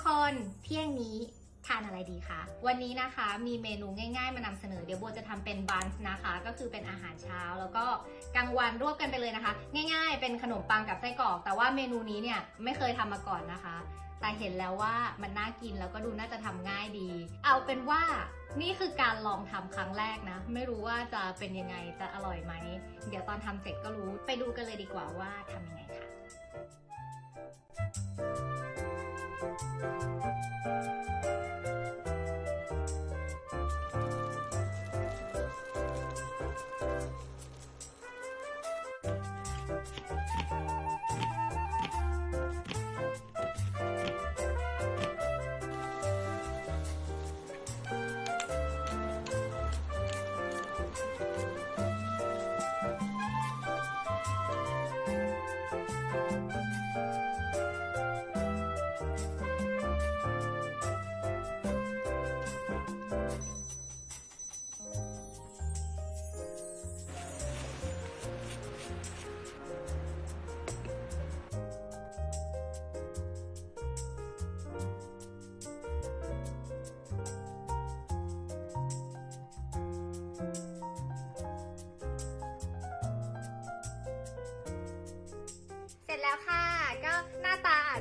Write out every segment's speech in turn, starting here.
กคนเที่ยงนี้ทานอะไรดีคะ วันนี้นะคะมีเมนูง่ายๆ มานำเสนอ เดี๋ยวโบจะทำเป็นบันส์นะคะ ก็คือเป็นอาหารเช้า แล้วก็กลางวันรวบกันไปเลยนะคะ ง่ายๆ เป็นขนมปังกับไส้กรอก แต่ว่าเมนูนี้เนี่ยไม่เคยทำมาก่อนนะคะ แต่เห็นแล้วว่ามันน่ากินแล้วก็ดูน่าจะทำง่ายดี เอาเป็นว่านี่คือการลองทำครั้งแรกนะ ไม่รู้ว่าจะเป็นยังไงจะอร่อยไหม เดี๋ยวตอนทำเสร็จก็รู้ไปดูกันเลยดีกว่าว่าทำยังไงค่ะ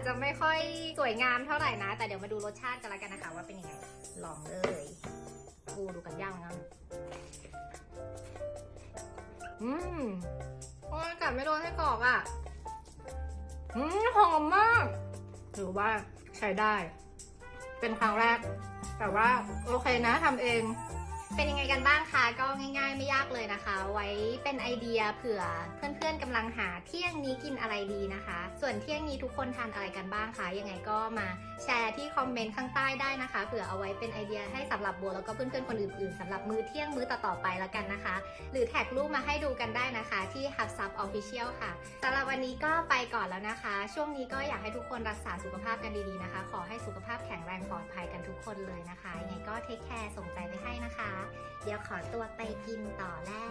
จะไม่ค่อยสวยงามเท่าไหร่นะ แต่เดี๋ยวมาดูรสชาติกันล้วกันนะคะ ว่าเป็นยังไง ลองเลยกูดูกันย่างงั้นอืมโอ้ยกัดไม่โดนให้กรอบอะ อืมหอมมาก ถือว่าใช้ได้ เป็นครั้งแรก แต่ว่าโอเคนะทำเอง เป็นยังไงกันบ้างคะก็ง่ายๆ ไม่ยากเลยนะคะ ไว้เป็นไอเดียเผื่อเพื่อนๆกำลังหาเที่ยงนี้กินอะไรดีนะคะ ส่วนเที่ยงนี้ทุกคนทานอะไรกันบ้างคะยังไงก็มาแชร์ที่คอมเมนต์ข้างใต้ได้นะคะเผื่อเอาไว้เป็นไอเดียให้สำหรับโบแล้วก็เพื่อนๆคนอื่นๆสำหรับมื้อเที่ยงมื้อต่อๆไปแล้วกันนะคะ หรือแท็กรูปมาให้ดูกันได้นะคะที่ h u b s u b Official ค่ะสำหรับวันนี้ก็ไปก่อนแล้วนะคะ ช่วงนี้ก็อยากให้ทุกคนรักษาสุขภาพกันดีๆนะคะ ขอให้สุขภาพแข็งแรงปลอดภัยกันทุกคนเลยนะคะยังไงก็เทคแคร์ส่งใจไปให้นะคะเดี๋ยวขอตัวไปกินต่อแล้ว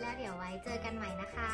แล้วเดี๋ยวไว้เจอกันใหม่นะคะ